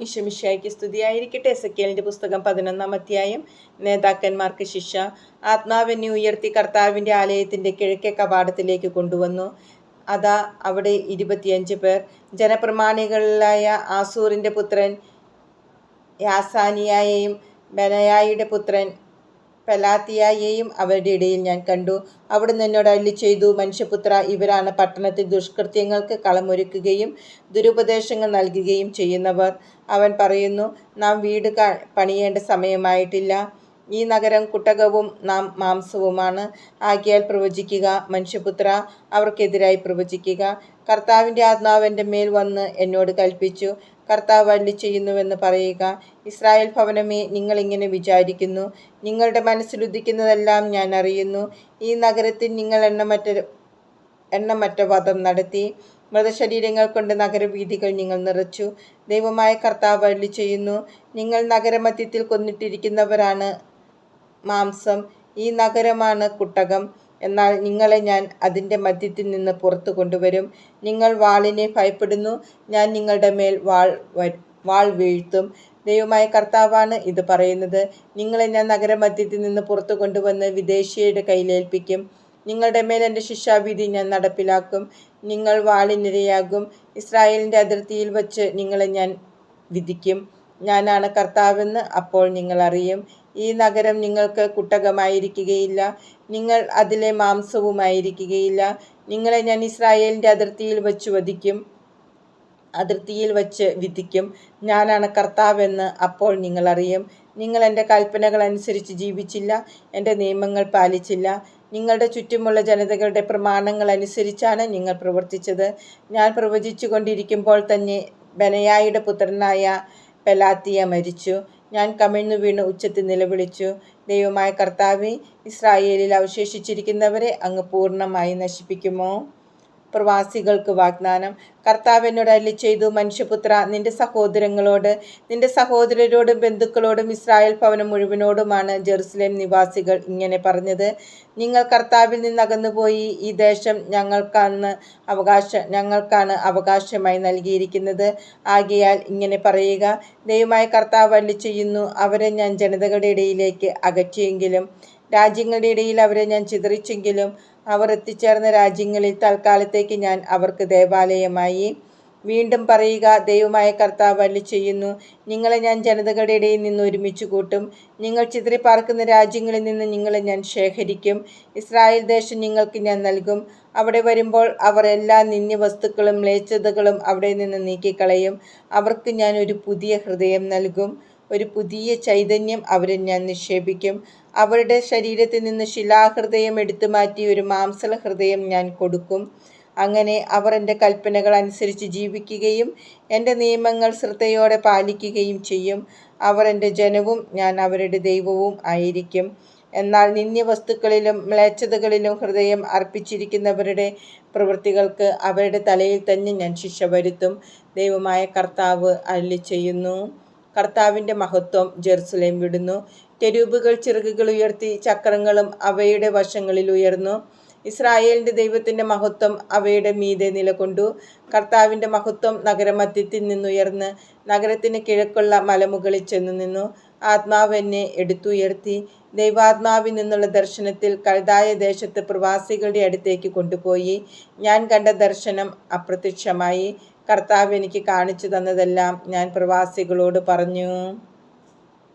ഈശമിഷായ്ക്ക് സ്തുതിയായിരിക്കട്ടെ. എസക്കേലിന്റെ പുസ്തകം പതിനൊന്നാം അധ്യായം. നേതാക്കന്മാർക്ക് ശിക്ഷ. ആത്മാവിനെ ഉയർത്തി കർത്താവിന്റെ ആലയത്തിന്റെ കിഴക്കേ കവാടത്തിലേക്ക് കൊണ്ടുവന്നു. അതാ അവിടെ ഇരുപത്തിയഞ്ച് പേർ. ജനപ്രമാണികളിലായ ആസൂറിന്റെ പുത്രൻ യാസാനിയായെയും ബനയായിയുടെ പുത്രൻ പെലാത്തിയായെയും അവരുടെ ഇടയിൽ ഞാൻ കണ്ടു. അവിടുന്ന് എന്നോട് അല്ലി ചെയ്തു മനുഷ്യപുത്ര ഇവരാണ് പട്ടണത്തിൽ ദുഷ്കൃത്യങ്ങൾക്ക് കളമൊരുക്കുകയും ദുരുപദേശങ്ങൾ നൽകുകയും ചെയ്യുന്നവർ. അവൻ പറയുന്നു നാം വീട് പണിയേണ്ട സമയമായിട്ടില്ല. ഈ നഗരം കുട്ടകവും നാം മാംസവുമാണ്. ആകിയാൽ പ്രവചിക്കുക മനുഷ്യപുത്ര അവർക്കെതിരായി പ്രവചിക്കുക. കർത്താവിന്റെ ആത്മാവ് എന്റെ മേൽ വന്ന് എന്നോട് കൽപ്പിച്ചു. കർത്താവ് അല്ലി ചെയ്യുന്നുവെന്ന് പറയുക. ഇസ്രായേൽ ഭവനമേ നിങ്ങളിങ്ങനെ വിചാരിക്കുന്നു. നിങ്ങളുടെ മനസ്സിലുദിക്കുന്നതെല്ലാം ഞാൻ അറിയുന്നു. ഈ നഗരത്തിൽ നിങ്ങൾ എണ്ണമറ്റ എണ്ണമറ്റ വധം നടത്തി. മൃതശരീരങ്ങൾ കൊണ്ട് നഗരവീഥികൾ നിങ്ങൾ നിറച്ചു. ദൈവമായ കർത്താവ് അള്ളി ചെയ്യുന്നു. നിങ്ങൾ നഗരമധ്യത്തിൽ കൊന്നിട്ടിരിക്കുന്നവരാണ് മാംസം. ഈ നഗരമാണ് കുട്ടകം. എന്നാൽ നിങ്ങളെ ഞാൻ അതിന്റെ മധ്യത്തിൽ നിന്ന് പുറത്തു കൊണ്ടുവരും. നിങ്ങൾ വാളിനെ ഭയപ്പെടുന്നു. ഞാൻ നിങ്ങളുടെ മേൽ വാൾ വാൾ വീഴ്ത്തും. ദൈവമായ കർത്താവാണ് ഇത് പറയുന്നത്. നിങ്ങളെ ഞാൻ നഗരമധ്യത്തിൽ നിന്ന് പുറത്തു കൊണ്ടുവന്ന് വിദേശിയുടെ കയ്യിലേൽപ്പിക്കും. നിങ്ങളുടെ മേൽ എന്റെ ശിക്ഷാവിധി ഞാൻ നടപ്പിലാക്കും. നിങ്ങൾ വാളിനിരയാകും ഇസ്രായേലിന്റെ അതിർത്തിയിൽ വച്ച് നിങ്ങളെ ഞാൻ വിധിക്കും. ഞാനാണ് കർത്താവെന്ന് അപ്പോൾ നിങ്ങൾ അറിയും. ഈ നഗരം നിങ്ങൾക്ക് കുട്ടകമായിരിക്കുകയില്ല. നിങ്ങൾ അതിലെ മാംസവുമായിരിക്കുകയില്ല. നിങ്ങളെ ഞാൻ ഇസ്രായേലിന്റെ അതിർത്തിയിൽ വച്ച് വധിക്കും. അതിർത്തിയിൽ വച്ച് വിധിക്കും. ഞാനാണ് കർത്താവെന്ന് അപ്പോൾ നിങ്ങൾ അറിയും. നിങ്ങൾ എന്റെ കൽപ്പനകൾ അനുസരിച്ച് ജീവിച്ചില്ല. എന്റെ നിയമങ്ങൾ പാലിച്ചില്ല. നിങ്ങളുടെ ചുറ്റുമുള്ള ജനതകളുടെ പ്രമാണങ്ങൾ അനുസരിച്ചാണ് നിങ്ങൾ പ്രവർത്തിച്ചത്. ഞാൻ പ്രവചിച്ചു കൊണ്ടിരിക്കുമ്പോൾ തന്നെ ബനയായുടെ പുത്രനായ പെലാത്തിയ മരിച്ചു. ഞാൻ കമിഴ്ന്നു വീണ് ഉച്ചത്തിൽ നിലവിളിച്ചു. ദൈവമായ കർത്താവെ ഇസ്രായേലിൽ അവശേഷിച്ചിരിക്കുന്നവരെ അങ്ങ് പൂർണമായി നശിപ്പിക്കുമോ? പ്രവാസികൾക്ക് വാഗ്ദാനം. കർത്താവ് എന്നോട് അരുളി ചെയ്തു മനുഷ്യപുത്ര നിന്റെ സഹോദരങ്ങളോട് നിന്റെ സഹോദരരോടും ബന്ധുക്കളോടും ഇസ്രായേൽ ഭവനം മുഴുവനോടുമാണ് ജെറുസലേം നിവാസികൾ ഇങ്ങനെ പറഞ്ഞത്. നിങ്ങൾ കർത്താവിൽ നിന്നകന്നുപോയി ഈ ദേശം ഞങ്ങൾക്കാണ് അവകാശ ഞങ്ങൾക്കാണ് അവകാശമായി നൽകിയിരിക്കുന്നത്. ആകയാൽ ഇങ്ങനെ പറയുക ദൈവമായ കർത്താവ് അല്ലി ചെയ്യുന്നു അവരെ ഞാൻ ജനതകളുടെ ഇടയിലേക്ക് അകറ്റിയെങ്കിലും രാജ്യങ്ങളുടെ ഇടയിൽ അവരെ ഞാൻ ചിതറിച്ചെങ്കിലും അവർ എത്തിച്ചേർന്ന രാജ്യങ്ങളിൽ തൽക്കാലത്തേക്ക് ഞാൻ അവർക്ക് ദേവാലയമായി വീണ്ടും പറയുക ദൈവമായ കർത്താവ് വലി ചെയ്യുന്നു നിങ്ങളെ ഞാൻ ജനതകളുടെ ഇടയിൽ നിന്ന് ഒരുമിച്ച് കൂട്ടും. നിങ്ങൾ ചിതറിപ്പാർക്കുന്ന രാജ്യങ്ങളിൽ നിന്ന് നിങ്ങളെ ഞാൻ ശേഖരിക്കും. ഇസ്രായേൽ ദേശം നിങ്ങൾക്ക് ഞാൻ നൽകും. അവിടെ വരുമ്പോൾ അവർ എല്ലാ നിന്യ വസ്തുക്കളും ലേച്ചതകളും അവിടെ നിന്ന് നീക്കിക്കളയും. അവർക്ക് ഞാൻ ഒരു പുതിയ ഹൃദയം നൽകും. ഒരു പുതിയ ചൈതന്യം അവരിൽ ഞാൻ നിക്ഷേപിക്കും. അവരുടെ ശരീരത്തിൽ നിന്ന് ശിലാഹൃദയം എടുത്തു മാറ്റി ഒരു മാംസള ഹൃദയം ഞാൻ കൊടുക്കും. അങ്ങനെ അവർ എന്റെ കൽപ്പനകൾ അനുസരിച്ച് ജീവിക്കുകയും എന്റെ നിയമങ്ങൾ ശ്രദ്ധയോടെ പാലിക്കുകയും ചെയ്യും. അവർ എന്റെ ജനവും ഞാൻ അവരുടെ ദൈവവും ആയിരിക്കും. എന്നാൽ നിന്യവസ്തുക്കളിലും മ്ലേച്ഛതകളിലും ഹൃദയം അർപ്പിച്ചിരിക്കുന്നവരുടെ പ്രവൃത്തികൾക്ക് അവരുടെ തലയിൽ തന്നെ ഞാൻ ശിക്ഷ വരുത്തും. ദൈവമായ കർത്താവ് അല്ലി ചെയ്യുന്നു കർത്താവിന്റെ മഹത്വം ജെറുസലേം വിടുന്നു. കെരൂബുകൾ ചിറകുകൾ ഉയർത്തി ചക്രങ്ങളും അവയുടെ വശങ്ങളിൽ ഉയർന്നു. ഇസ്രായേലിന്റെ ദൈവത്തിന്റെ മഹത്വം അവയുടെ മീതെ നിലകൊണ്ടു. കർത്താവിന്റെ മഹത്വം നഗരമധ്യത്തിൽ നിന്നുയർന്ന് നഗരത്തിന് കിഴക്കുള്ള മലമുകളിൽ ചെന്നു നിന്നു. ആത്മാവ് എന്നെ എടുത്തുയർത്തി. ദൈവാത്മാവിൽ നിന്നുള്ള ദർശനത്തിൽ കൽതായ ദേശത്ത് പ്രവാസികളുടെ അടുത്തേക്ക് കൊണ്ടുപോയി. ഞാൻ കണ്ട ദർശനം അപ്രത്യക്ഷമായി. കർത്താവ് എനിക്ക് കാണിച്ചു തന്നതെല്ലാം ഞാൻ പ്രവാസികളോട് പറഞ്ഞു.